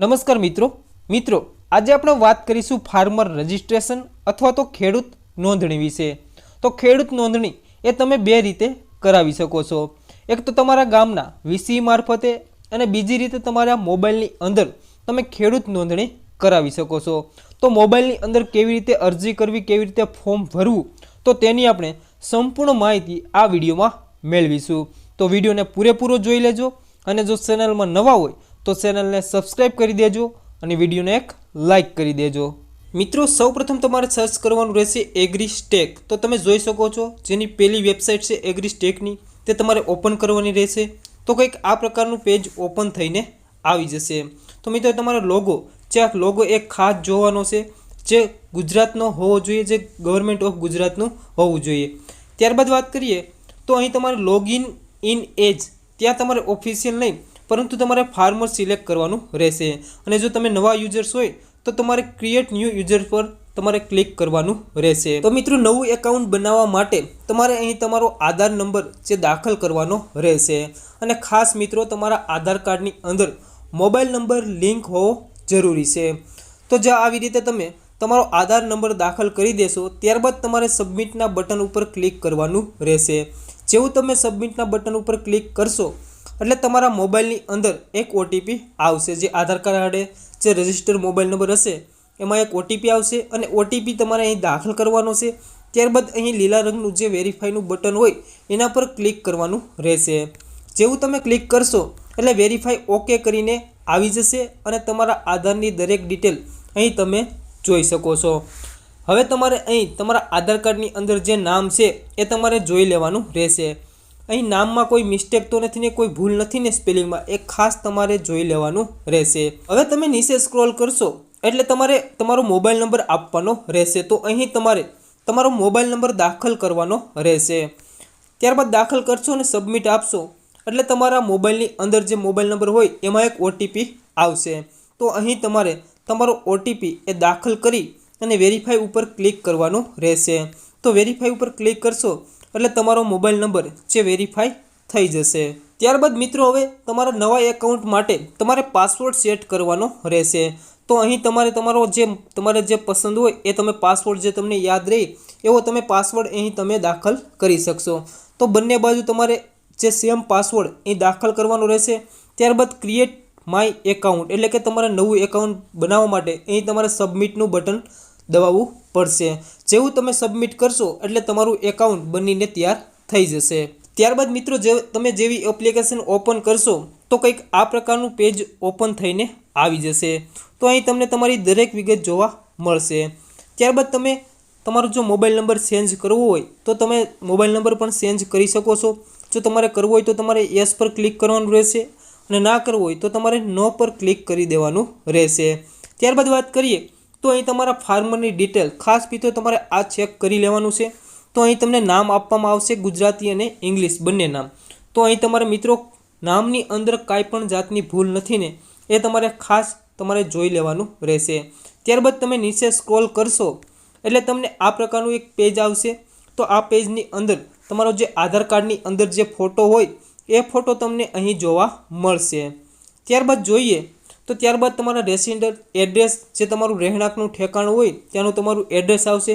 નમસ્કાર મિત્રો. મિત્રો, આજે આપણે વાત કરીશું ફાર્મર રજિસ્ટ્રેશન અથવા તો ખેડૂત નોંધણી વિશે. તો ખેડૂત નોંધણી એ તમે બે રીતે કરાવી શકો છો. એક તો તમારા ગામના વીસી મારફતે અને બીજી રીતે તમારા મોબાઈલની અંદર તમે ખેડૂત નોંધણી કરાવી શકો છો. તો મોબાઈલની અંદર કેવી રીતે અરજી કરવી, કેવી રીતે ફોર્મ ભરવું, તો તેની આપણે સંપૂર્ણ માહિતી આ વિડીયોમાં મેળવીશું. તો વિડીયોને પૂરેપૂરો જોઈ લેજો અને જો ચેનલમાં નવા હોય તો ચેનલને સબસ્ક્રાઈબ કરી દેજો અને વિડીયોને એક લાઈક કરી દેજો. મિત્રો, સૌપ્રથમ તમારે સર્ચ કરવાનું રહેશે એગ્રી સ્ટેક. તો તમે જોઈ શકો છો, જેની પહેલી વેબસાઇટ છે એગ્રી સ્ટેકની, તે તમારે ઓપન કરવાની રહેશે. તો કંઈક આ પ્રકારનું પેજ ઓપન થઈને આવી જશે. તો મિત્રો, તમારો લોગો, જે આ લોગો એક ખાસ જોવાનો છે, જે ગુજરાતનો હોવો જોઈએ, જે ગવર્મેન્ટ ઓફ ગુજરાતનું હોવું જોઈએ. ત્યારબાદ વાત કરીએ, તો અહીં તમારે લોગિન ઇન એજ, ત્યાં તમારે ઓફિશિયલ નહીં પરંતુ તમારે ફાર્મર સિલેક્ટ કરવાનું રહેશે. અને જો તમે નવા યુઝર્સ હોય, તો તમારે ક્રિએટ ન્યૂ યુઝર પર તમારે ક્લિક કરવાનું રહેશે. તો મિત્રો, નવું એકાઉન્ટ બનાવવા માટે તમારે અહીં તમારો આધાર નંબર જે દાખલ કરવાનો રહેશે. અને ખાસ મિત્રો, તમારા આધાર કાર્ડની અંદર મોબાઈલ નંબર લિંક હોવો જરૂરી છે. તો જો આવી રીતે તમે તમારો આધાર નંબર દાખલ કરી દેશો, ત્યારબાદ તમારે સબમિટના બટન ઉપર ક્લિક કરવાનું રહેશે. જેવું તમે સબમિટના બટન ઉપર ક્લિક કરશો એટલે તમારા મોબાઈલની અંદર એક ઓટીપી આવશે. જે આધાર કાર્ડે જે રજિસ્ટર મોબાઈલ નંબર હશે, એમાં એક ઓટીપી આવશે અને ઓટીપી તમારે અહીં દાખલ કરવાનો છે. ત્યારબાદ અહીં લીલા રંગનું જે વેરીફાઈનું બટન હોય, એના પર ક્લિક કરવાનું રહેશે. જેવું તમે ક્લિક કરશો, એટલે વેરીફાઈ ઓકે કરીને આવી જશે અને તમારા આધારની દરેક ડિટેલ અહીં તમે જોઈ શકો છો. હવે તમારે અહીં તમારા આધાર કાર્ડની અંદર જે નામ છે, એ તમારે જોઈ લેવાનું રહેશે. અહીં નામમાં કોઈ મિસ્ટેક તો નથી ને કોઈ ભૂલ નથી ને સ્પેલિંગમાં એ ખાસ તમારે જોઈ લેવાનું રહેશે. હવે તમે નીચે સ્ક્રોલ કરશો, એટલે તમારે તમારો મોબાઈલ નંબર આપવાનો રહેશે. તો અહીં તમારે તમારો મોબાઈલ નંબર દાખલ કરવાનો રહેશે. ત્યારબાદ દાખલ કરશો અને સબમિટ આપશો. એટલે તમારા મોબાઈલની અંદર જે મોબાઈલ નંબર હોય, એમાં એક ઓટીપી આવશે. તો અહીં તમારે તમારો ઓટીપી એ દાખલ કરી અને વેરીફાઈ ઉપર ક્લિક કરવાનું રહેશે. તો વેરીફાઈ ઉપર ક્લિક કરશો એટલે તમારો મોબાઈલ નંબર જે વેરીફાઈ થઈ જશે. ત્યારબાદ મિત્રો, હવે તમારા નવા એકાઉન્ટ માટે તમારે પાસવર્ડ સેટ કરવાનો રહેશે. તો અહીં તમારે તમારો જે, તમારે જે પસંદ હોય એ તમે પાસવર્ડ જે તમને યાદ રહે, એવો તમે પાસવર્ડ અહીં તમે દાખલ કરી શકશો. તો બંને બાજુ તમારે જે સેમ પાસવર્ડ અહીં દાખલ કરવાનો રહેશે. ત્યારબાદ ક્રિએટ માય એકાઉન્ટ, એટલે કે તમારે નવું એકાઉન્ટ બનાવવા માટે અહીં તમારે સબમિટનું બટન દબાવવું પડશે. જેવું તમે સબમિટ કરશો એટલે તમારું એકાઉન્ટ બનીને તૈયાર થઈ જશે. ત્યારબાદ મિત્રો, જે તમે જેવી એપ્લિકેશન ઓપન કરશો, તો કંઈક આ પ્રકારનું પેજ ઓપન થઈને આવી જશે. તો અહીં તમને તમારી દરેક વિગત જોવા મળશે. ત્યારબાદ તમે તમારો જો મોબાઈલ નંબર ચેન્જ કરવો હોય, તો તમે મોબાઈલ નંબર પણ ચેન્જ કરી શકો છો. જો તમારે કરવો હોય તો તમારે યસ પર ક્લિક કરવાનું રહેશે અને ના કરવું હોય તો તમારે નો પર ક્લિક કરી દેવાનું રહેશે. ત્યારબાદ વાત કરીએ તો અહીં તમારા ફાર્મરની ડિટેલ, ખાસ પીતો તમારે આ ચેક કરી લેવાનું છે. તો અહીં તમને નામ આપવામાં આવશે ગુજરાતી અને ઇંગ્લિશ બંને નામ. તો અહીં તમારા મિત્રો, નામની અંદર કાંઈ પણ જાતની ભૂલ નથી ને, એ તમારે ખાસ તમારે જોઈ લેવાનું રહેશે. ત્યારબાદ તમે નીચે સ્ક્રોલ કરશો, એટલે તમને આ પ્રકારનું એક પેજ આવશે. તો આ પેજની અંદર, તમારો જે આધાર કાર્ડની અંદર જે ફોટો હોય, એ ફોટો તમને અહીં જોવા મળશે. ત્યારબાદ જોઈએ તો ત્યારબાદ તમારા રેસિડન્ટ એડ્રેસ જે તમારું રહેણાંકનું ઠેકાણું હોય, ત્યાંનું તમારું એડ્રેસ આવશે.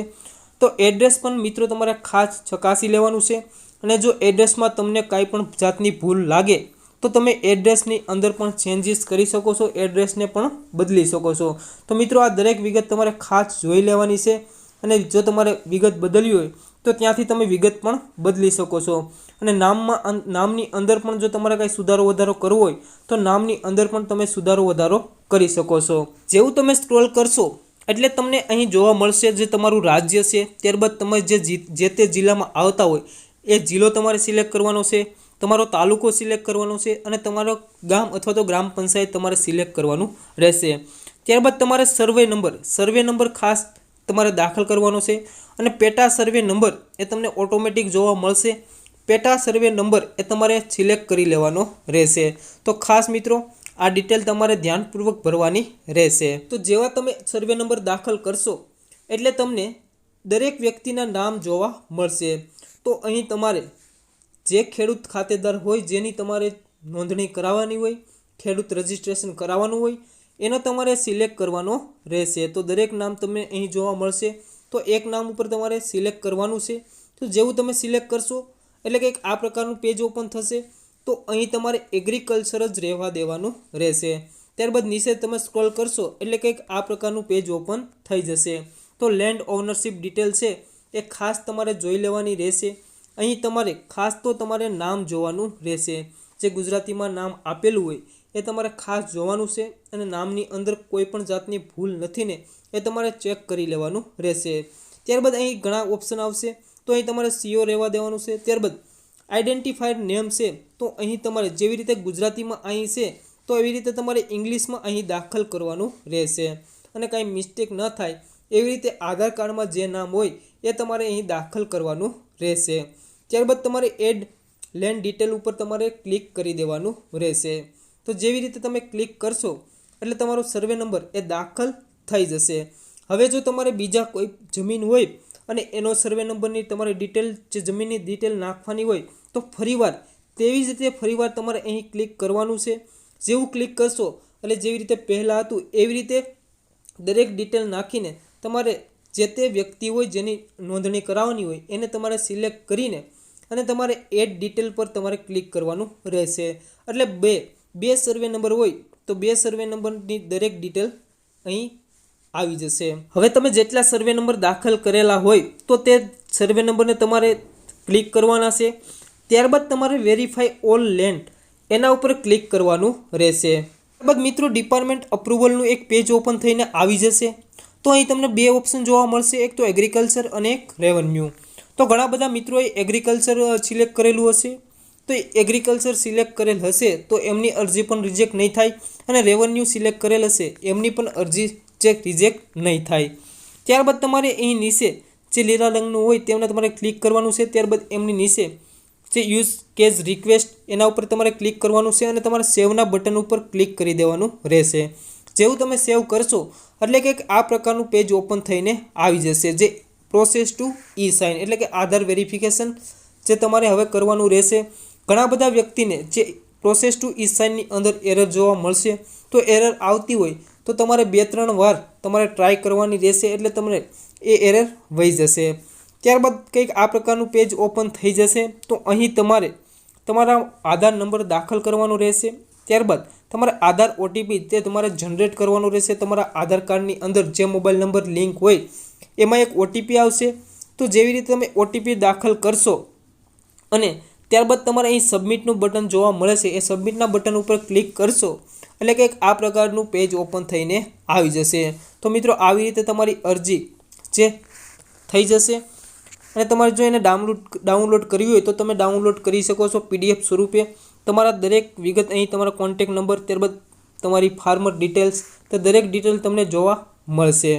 તો એડ્રેસ પણ મિત્રો તમારે ખાસ ચકાસી લેવાનું છે. અને જો એડ્રેસમાં તમને કાંઈ પણ જાતની ભૂલ લાગે, તો તમે એડ્રેસની અંદર પણ ચેન્જીસ કરી શકો છો એડ્રેસને પણ બદલી શકો છો. તો મિત્રો આ દરેક વિગત તમારે ખાસ જોઈ લેવાની છે. અને જો તમારે વિગત બદલવી હોય તો ત્યાંથી તમે વિગત પણ બદલી શકો છો. અને નામમાં નામની અંદર પણ જો તમારે કાંઈ સુધારો વધારો કરવો હોય, તો નામની અંદર પણ તમે સુધારો વધારો કરી શકો છો. જેવું તમે સ્ક્રોલ કરશો, એટલે તમને અહીં જોવા મળશે જે તમારું રાજ્ય છે, ત્યારબાદ તમે જે, જી- તે જિલ્લામાં આવતા હોય, એ જિલ્લો તમારે સિલેક્ટ કરવાનો છે, તમારો તાલુકો સિલેક્ટ કરવાનો છે, અને તમારો ગામ અથવા તો ગ્રામ પંચાયત તમારે સિલેક્ટ કરવાનું રહેશે. ત્યારબાદ તમારે સર્વે નંબર સર્વે નંબર ખાસ તમારે દાખલ કરવાનો છે અને પેટા સર્વે નંબર એ તમને ઓટોમેટિક જોવા મળશે. પેટા સર્વે નંબર એ તમારે સિલેક્ટ કરી લેવાનો રહેશે. તો ખાસ મિત્રો, આ ડિટેલ તમારે ધ્યાનપૂર્વક ભરવાની રહેશે. તો જેવા તમે સર્વે નંબર દાખલ કરશો, એટલે તમને દરેક વ્યક્તિના નામ જોવા મળશે. તો અહીં તમારે જે ખેડૂત ખાતેદાર હોય, જેની તમારે નોંધણી કરાવવાની હોય, ખેડૂત રજિસ્ટ્રેશન કરાવવાનું હોય એનો તમારે સિલેક્ટ કરવાનો રહેશે. તો દરેક નામ તમને અહીં જોવા મળશે. તો એક નામ ઉપર તમારે સિલેક્ટ કરવાનું છે. તો જેવું તમે સિલેક્ટ કરશો, એટલે કે આ પ્રકારનું પેજ ઓપન થશે. તો અહીં તમારે એગ્રીકલ્ચર જ રહેવા દેવાનું રહેશે. ત્યારબાદ નીચે તમે સ્ક્રોલ કરશો, એટલે કંઈક આ પ્રકારનું પેજ ઓપન થઈ જશે. તો લેન્ડ ઓનરશિપ ડિટેલ છે, એ ખાસ તમારે જોઈ લેવાની રહેશે. અહીં તમારે ખાસ તો તમારે નામ જોવાનું રહેશે. જે ગુજરાતીમાં નામ આપેલું હોય એ તમારે ખાસ જોવાનું છે અને નામની અંદર કોઈ પણ જાતની ભૂલ નથી ને, એ તમારે ચેક કરી લેવાનું રહેશે. ત્યારબાદ અહીં ઘણા ઓપ્શન આવશે. તો અહીં તમારે સીઓ રહેવા દેવાનું છે. ત્યારબાદ આઈડેન્ટિફાઈડ નેમ છે. તો અહીં તમારે જેવી રીતે ગુજરાતીમાં અહીં છે, તો એવી રીતે તમારે ઇંગ્લિશમાં અહીં દાખલ કરવાનું રહેશે. અને કાંઈ મિસ્ટેક ન થાય, એવી રીતે આધાર કાર્ડમાં જે નામ હોય, એ તમારે અહીં દાખલ કરવાનું રહેશે. ત્યારબાદ તમારે એડ લેન્ડ ડિટેલ ઉપર તમારે ક્લિક કરી દેવાનું રહેશે. તો જેવી રીતે તમે ક્લિક કરશો, એટલે તમારો સર્વે નંબર એ દાખલ થઈ જશે. હવે જો તમારે બીજા કોઈ જમીન હોય અને એનો સર્વે નંબરની તમારે ડિટેલ જે જમીનની ડિટેલ નાખવાની હોય, તો ફરીવાર તેવી જ રીતે ફરીવાર તમારે અહીં ક્લિક કરવાનું છે. જેવું ક્લિક કરશો, એટલે જેવી રીતે પહેલાં હતું, એવી રીતે દરેક ડિટેલ નાખીને તમારે જે તે વ્યક્તિ હોય જેની નોંધણી કરાવવાની હોય, એને તમારે સિલેક્ટ કરીને અને તમારે એડ ડિટેલ પર તમારે ક્લિક કરવાનું રહેશે. એટલે બે બે સર્વે નંબર હોય, તો બે સર્વે નંબરની દરેક ડિટેલ અહીં આવી જશે. હવે તમે જેટલા સર્વે નંબર દાખલ કરેલા હોય, તો તે સર્વે નંબરને તમારે ક્લિક કરવાના છે. ત્યારબાદ તમારે વેરીફાઈ ઓલ લેન્ડ એના ઉપર ક્લિક કરવાનું રહેશે. ત્યારબાદ મિત્રો ડિપાર્ટમેન્ટ અપ્રુવલનું એક પેજ ઓપન થઈને આવી જશે. તો અહીં તમને બે ઓપ્શન જોવા મળશે. એક તો એગ્રીકલ્ચર અને એક રેવન્યુ તો ઘણા બધા મિત્રોએ એગ્રીકલ્ચર સિલેક્ટ કરેલું હશે. તો એગ્રીકલ્ચર સિલેક્ટ કરેલ હશે, તો એમની અરજી પણ રિજેક્ટ નહીં થાય અને રેવન્યુ સિલેક્ટ કરેલ હશે, એમની પણ અરજી ચેક રિજેક્ટ નહીં થાય. ત્યારબાદ તમારે અહીં નીચે જે લીલા રંગનું હોય તેમને તમારે ક્લિક કરવાનું છે, ત્યારબાદ એમની નીચે જે યુઝ કેઝ રિક્વેસ્ટ એના ઉપર તમારે ક્લિક કરવાનું છે અને તમારે સેવના બટન ઉપર ક્લિક કરી દેવાનું રહેશે. જેવું તમે સેવ કરશો, એટલે કે આ પ્રકારનું પેજ ઓપન થઈને આવી જશે, જે પ્રોસેસ ટુ ઈ સાઇન એટલે કે આધાર વેરિફિકેશન જે તમારે હવે કરવાનું રહેશે. ઘણા બધા વ્યક્તિને જે પ્રોસેસ ટુ ઈ સાઇનની અંદર એરર જોવા મળશે, તો એરર આવતી હોય, તો તમારે બે ત્રણ વાર તમારે ટ્રાય કરવાની રહેશે એટલે તમને એ એરર વહી જશે. ત્યારબાદ કંઈક આ પ્રકારનું પેજ ઓપન થઈ જશે, તો અહીં તમારે તમારા આધાર નંબર દાખલ કરવાનો રહેશે. ત્યારબાદ તમારે આધાર ઓટીપી તે તમારે જનરેટ કરવાનું રહેશે. તમારા આધાર કાર્ડની અંદર જે મોબાઈલ નંબર લિંક હોય, એમાં એક ઓટીપી આવશે. તો જેવી રીતે તમે ઓટીપી દાખલ કરશો અને ત્યારબાદ તમારે અહીં સબમિટનું બટન જોવા મળે છે. એ સબમિટના બટન ઉપર ક્લિક કરશો એટલે કે આ પ્રકારનું પેજ ઓપન થઈને આવી જશે. તો મિત્રો આવી રીતે તમારી અરજી જે થઈ જશે અને તમારે જો એને ડાઉનલોડ ડાઉનલોડ કરવી હોય તો તમે ડાઉનલોડ કરી શકો છો પીડીએફ સ્વરૂપે. તમારા દરેક વિગત અહીં તમારા કોન્ટેક નંબર ત્યારબાદ તમારી ફાર્મર ડિટેલ્સ તો દરેક ડિટેલ તમને જોવા મળશે.